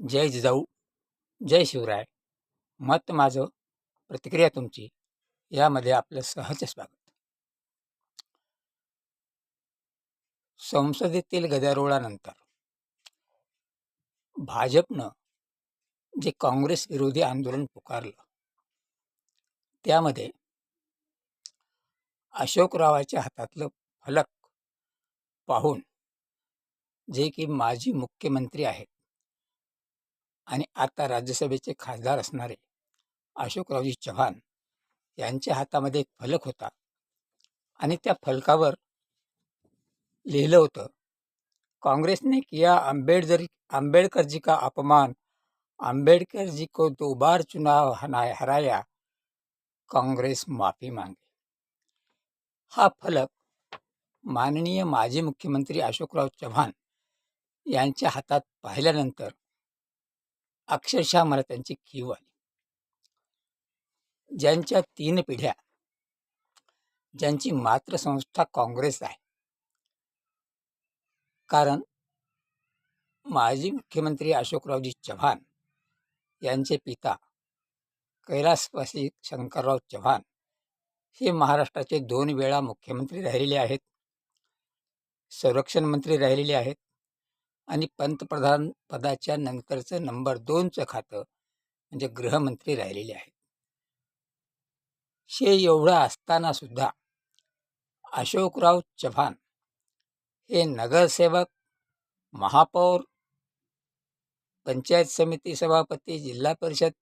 जय जिजाऊ जय शिवराय. मत माझं प्रतिक्रिया तुमची यामध्ये आपलं सहज स्वागत. संसदेतील गदारोळानंतर भाजपनं जे काँग्रेस विरोधी आंदोलन पुकारलं त्यामध्ये अशोकरावाच्या हातातलं फलक पाहून जे की माजी मुख्यमंत्री आहेत आणि आता राज्यसभेचे खासदार असणारे अशोकरावजी चव्हाण यांच्या हातामध्ये एक फलक होता. आणि त्या फलकावर लिहिलं होतं काँग्रेसने किया आंबेडकर आंबेडकर जी का अपमान? आंबेडकर जी को दो बार चुनाव हना- हराया। काँग्रेस माफी मांगे. हा फलक माननीय माजी मुख्यमंत्री अशोकराव चव्हाण यांच्या हातात पाहिल्यानंतर अक्षरशः मला त्यांची कीव आली. ज्यांच्या तीन पिढ्या ज्यांची मातृसंस्था काँग्रेस आहे. कारण माजी मुख्यमंत्री अशोकरावजी चव्हाण यांचे पिता कैलासवासी शंकरराव चव्हाण हे महाराष्ट्राचे दोन वेळा मुख्यमंत्री राहिलेले आहेत. संरक्षण मंत्री राहिलेले आहेत. आणि पंतप्रधान पदाच्या नंतरचं नंबर दोनचं खातं म्हणजे गृहमंत्री राहिलेले आहेत. शे एवढं असताना सुद्धा अशोकराव चव्हाण हे नगरसेवक महापौर पंचायत समिती सभापती जिल्हा परिषद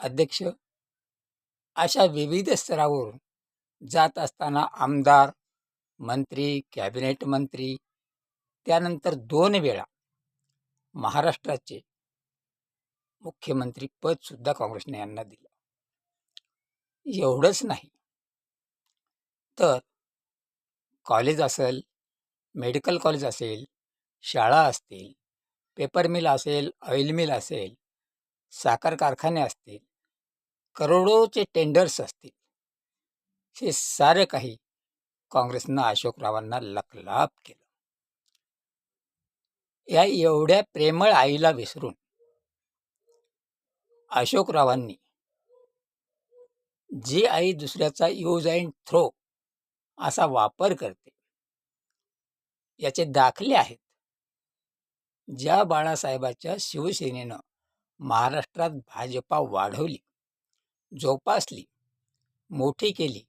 अध्यक्ष अशा विविध स्तरावरून जात असताना आमदार मंत्री कॅबिनेट मंत्री त्यानंतर दोन वेळा महाराष्ट्राचे मुख्यमंत्री पद सुद्धा काँग्रेसने यांना दिलं. एवढंच नाही. तर कॉलेज असेल मेडिकल कॉलेज असेल शाळा असतील पेपर मिल असेल ऑइल मिल असेल साखर कारखाने असतील करोडोचे टेंडर्स असतील. हे सारे काही काँग्रेसनं अशोकरावांना लकलाप केलं. या एवढ्या प्रेमळ आईला विसरून. अशोकरावांनी. जी आई दुसऱ्याचा यूज अँड थ्रो असा वापर करते. याचे दाखले आहेत. ज्या बाळासाहेबाच्या शिवसेनेनं महाराष्ट्रात भाजपा वाढवली जोपासली मोठी केली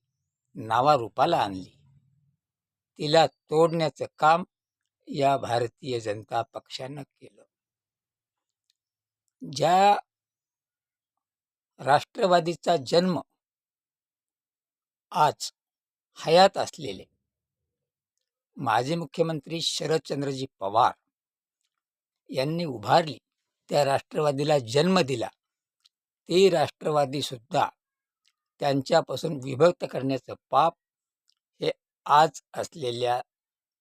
नावारूपाला आणली. तिला तोडण्याचं काम या भारतीय जनता पक्षानं केलं. ज्या राष्ट्रवादीचा जन्म आज हयात असलेले माजी मुख्यमंत्री शरदचंद्रजी पवार यांनी उभारली त्या राष्ट्रवादीला जन्म दिला ते राष्ट्रवादी सुद्धा त्यांच्यापासून विभक्त करण्याचं पाप हे आज असलेल्या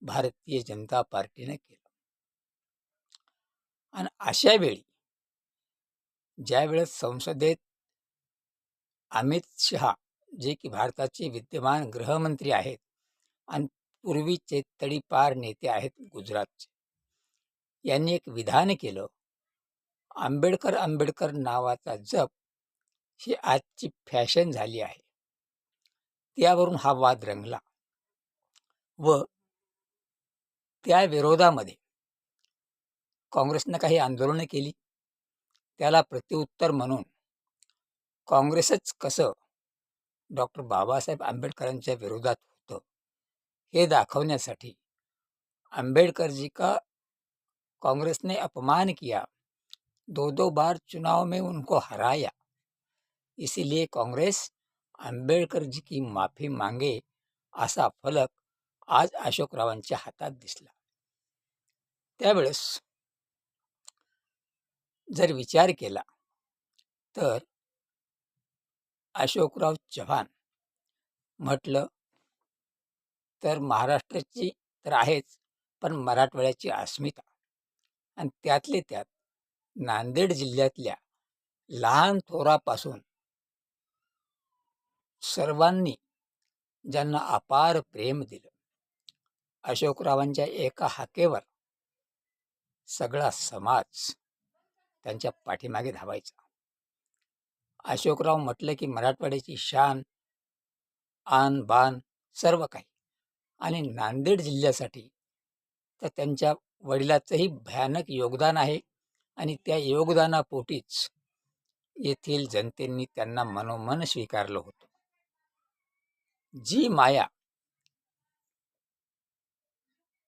भारतीय जनता पार्टीने केलं. आणि अशा वेळी ज्या वेळेस संसदेत अमित शहा जे की भारताचे विद्यमान गृहमंत्री आहेत आणि पूर्वीचे तडीपार नेते आहेत गुजरातचे यांनी एक विधान केलं आंबेडकर आंबेडकर नावाचा जप ही आजची फॅशन झाली आहे. त्यावरून हा वाद रंगला व त्या विरोधामध्ये काँग्रेसनं काही आंदोलनं केली. त्याला प्रत्युत्तर म्हणून काँग्रेसच कसं डॉक्टर बाबासाहेब आंबेडकरांच्या विरोधात होतं, हे दाखवण्यासाठी आंबेडकर जी का कांग्रेस ने अपमान किया दो दो बार चुनाव में उनको हराया, इसीलिए काँग्रेस आंबेडकर जी की माफ़ी मांगे असा फलक आज अशोकरावांच्या हातात दिसला. त्यावेळेस जर विचार केला तर अशोकराव चव्हाण म्हटलं तर महाराष्ट्राची तर आहेच पण मराठवाड्याची अस्मिता. आणि त्यातले त्यात नांदेड जिल्ह्यातल्या लहान थोरापासून सर्वांनी ज्यांना अपार प्रेम दिलं अशोकरावांच्या एका हाकेवर सगळा समाज त्यांच्या पाठीमागे धावायचा. अशोकराव म्हटलं की मराठवाड्याची शान आन बान सर्व काही आणि नांदेड जिल्ह्यासाठी तर त्यांच्या वडिलाचंही भयानक योगदान आहे आणि त्या योगदानापोटीच येथील जनतेने त्यांना मनोमन स्वीकारलं होतं. जी माया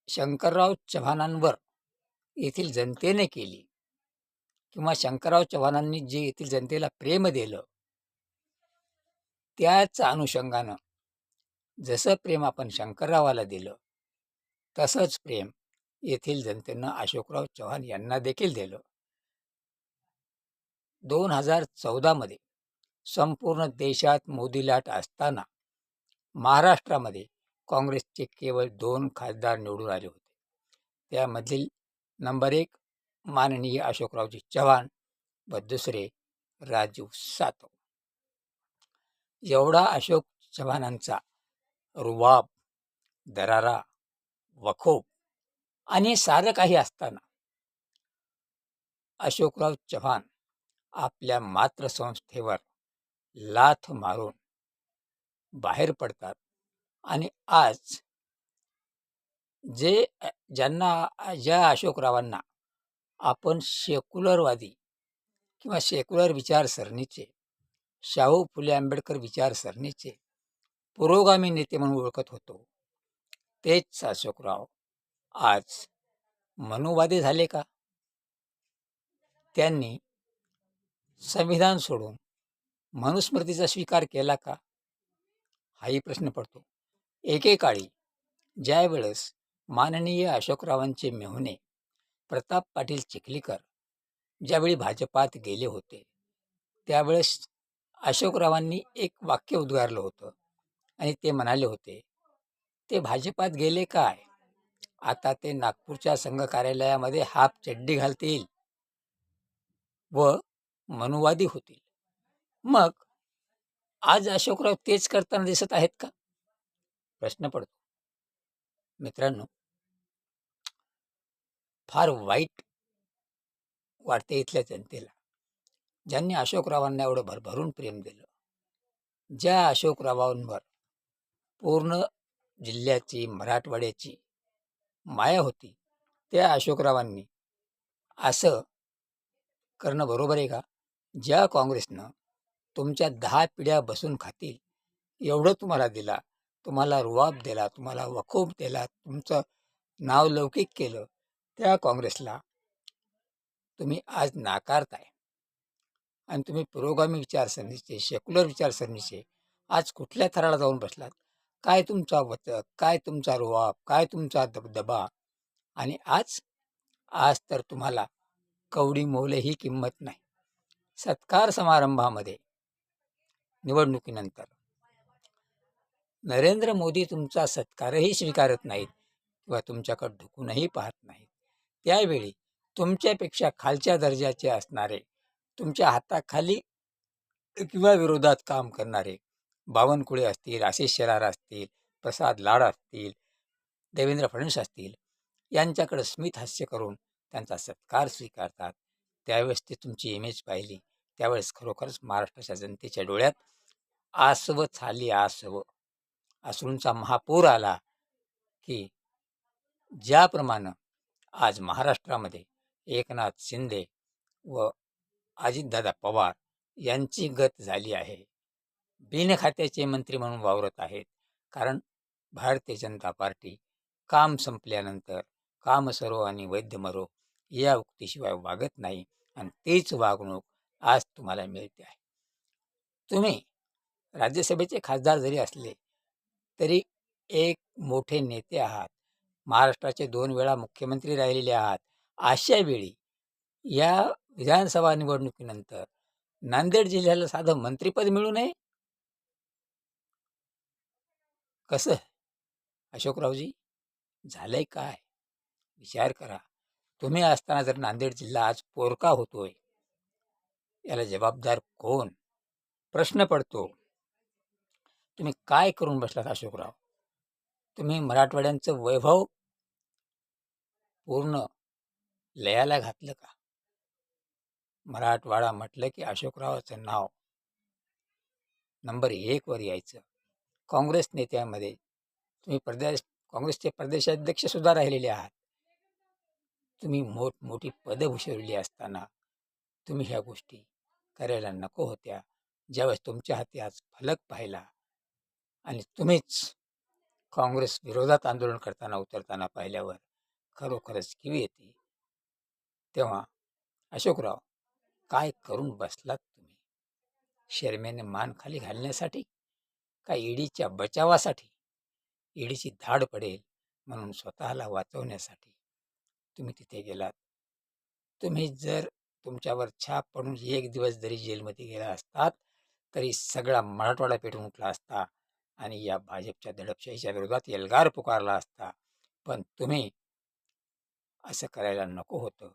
शंकरराव चव्हाणांवर येथील जनतेने केली. किंवा शंकरराव चव्हाणांनी जे येथील जनतेला प्रेम दिलं त्याच अनुषंगानं जसं प्रेम आपण शंकररावाला दिलं तसंच प्रेम येथील जनतेनं अशोकराव चव्हाण यांना देखील दिलं. दोन हजार चौदामध्ये संपूर्ण देशात मोदी लाट असताना महाराष्ट्रामध्ये काँग्रेसचे केवळ दोन खासदार निवडून आले होते. त्यामधील नंबर एक माननीय अशोकरावजी चव्हाण व दुसरे राजीव सातव. एवढा अशोक चव्हाणांचा रुबाब दरारा वखोब आणि सारं काही असताना अशोकराव चव्हाण आपल्या मातृसंस्थेवर लाथ मारून बाहेर पडतात. आणि आज जे ज्यांना ज्या अशोकरावांना आपण सेक्युलरवादी किंवा सेक्युलर विचारसरणीचे शाहू फुले आंबेडकर विचारसरणीचे पुरोगामी नेते म्हणून ओळखत होतो तेच अशोकराव आज मनुवादी झाले का? त्यांनी संविधान सोडून मनुस्मृतीचा स्वीकार केला का? हाही प्रश्न पडतो. एकेकाळी ज्यावेळेस माननीय अशोकरावांचे मेहुणे प्रताप पाटील चिखलीकर ज्यावेळी भाजपात गेले होते त्यावेळेस अशोकरावांनी एक वाक्य उद्गारलं होतं आणि ते म्हणाले होते ते भाजपात गेले काय? आता ते नागपूरच्या संघ कार्यालयामध्ये हाफ चड्डी घालतील व मनुवादी होतील. मग आज अशोकराव तेच करताना दिसत आहेत का? प्रश्न पडतो. मित्रांनो फार वाईट वाटते इथल्या जनतेला. ज्यांनी अशोकरावांना एवढं भरभरून प्रेम दिलं ज्या अशोकरावांवर पूर्ण जिल्ह्याची मराठवाड्याची माया होती त्या अशोकरावांनी असं करणं बरोबर आहे का? ज्या काँग्रेसनं तुमच्या दहा पिढ्या बसून खातील एवढं तुम्हाला दिला तुम्हाला रुवाब दिला तुम्हाला वखूब दिला तुमचं नाव लौकिक केलं त्या काँग्रेसला तुम्ही आज नाकारताय. आणि तुम्ही पुरोगामी विचारसरणीचे सेक्युलर विचारसरणीचे आज कुठल्या थराला जाऊन बसलात? काय तुमचा वचक काय तुमचा रुवाब काय तुमचा दबदबा आणि आज आज तर तुम्हाला कवडी मोले ही किंमत नाही. सत्कार समारंभामध्ये निवडणुकीनंतर नरेंद्र मोदी तुमचा सत्कारही स्वीकारत नाहीत किंवा तुमच्याकडे ढुकूनही पाहत नाहीत. त्यावेळी तुमच्यापेक्षा खालच्या दर्जाचे असणारे तुमच्या हाताखाली किंवा विरोधात काम करणारे बावनकुळे असतील आशिष शेलार असतील प्रसाद लाड असतील देवेंद्र फडणवीस असतील यांच्याकडे स्मित हास्य करून त्यांचा सत्कार स्वीकारतात. त्यावेळेस ती तुमची इमेज पाहिली. त्यावेळेस खरोखरच महाराष्ट्राच्या जनतेच्या डोळ्यात आसव झाली आसव. अश्रूंचा महापूर आला की ज्याप्रमाणे आज महाराष्ट्रामध्ये एकनाथ शिंदे व अजितदादा पवार यांची गत झाली आहे. बिनखात्याचे मंत्री म्हणून वावरत आहेत. कारण भारतीय जनता पार्टी काम संपल्यानंतर काम सरो आणि वैद्य मरो या उक्तीशिवाय वागत नाही आणि तीच वागणूक आज तुम्हाला मिळते आहे. तुम्ही राज्यसभेचे खासदार जरी असले तरी एक मोठे नेते आहात. महाराष्ट्राचे दोन वेळा मुख्यमंत्री राहिलेले आहात. अशा वेळी या विधानसभा निवडणुकीनंतर नांदेड जिल्ह्याला साधं मंत्रिपद मिळू नये? कसं? अशोकरावजी झालंय काय? विचार करा. तुम्ही असताना जर नांदेड जिल्हा आज पोरका होतोय याला जबाबदार कोण? प्रश्न पडतो. तुम्ही काय करून बसलात अशोकराव? तुम्ही मराठवाड्यांचं वैभव पूर्ण लयाला घातलं का? मराठवाडा म्हटलं की अशोकरावाचं नाव नंबर एकवर यायचं. काँग्रेस नेत्यामध्ये तुम्ही प्रदेश काँग्रेसचे प्रदेशाध्यक्षसुद्धा राहिलेले आहात. तुम्ही मोठमोठी पदं भूषवलेली असताना तुम्ही ह्या गोष्टी करायला नको होत्या. ज्यावेळेस तुमच्या हाती आज फलक पाहिला आणि तुम्हीच काँग्रेस विरोधात आंदोलन करताना उतरताना पाहिल्यावर खरोखरच किव येते. तेव्हा अशोकराव काय करून बसलात तुम्ही? शर्मेने मान खाली घालण्यासाठी का ईडीच्या बचावासाठी? ईडीची धाड पडेल म्हणून स्वतःला वाचवण्यासाठी तुम्ही तिथे गेलात. तुम्ही जर तुमच्यावर छाप पडून एक दिवस जरी जेलमध्ये गेला असतात तरी सगळा मराठवाडा पेटून उठला असता आणि या भाजपच्या दडपशाहीच्या विरोधात एल्गार पुकारला असता. पण तुम्ही असं करायला नको होतं.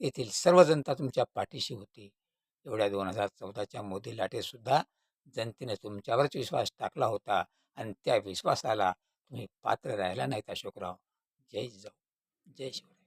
येथील सर्व जनता तुमच्या पाठीशी होती. एवढ्या दोन हजार चौदाच्या मोदी लाटेसुद्धा जनतेने तुमच्यावरच विश्वास टाकला होता आणि त्या विश्वासाला तुम्ही पात्र राहिला नाहीत अशोकराव. जय जाऊ जय शिवराय.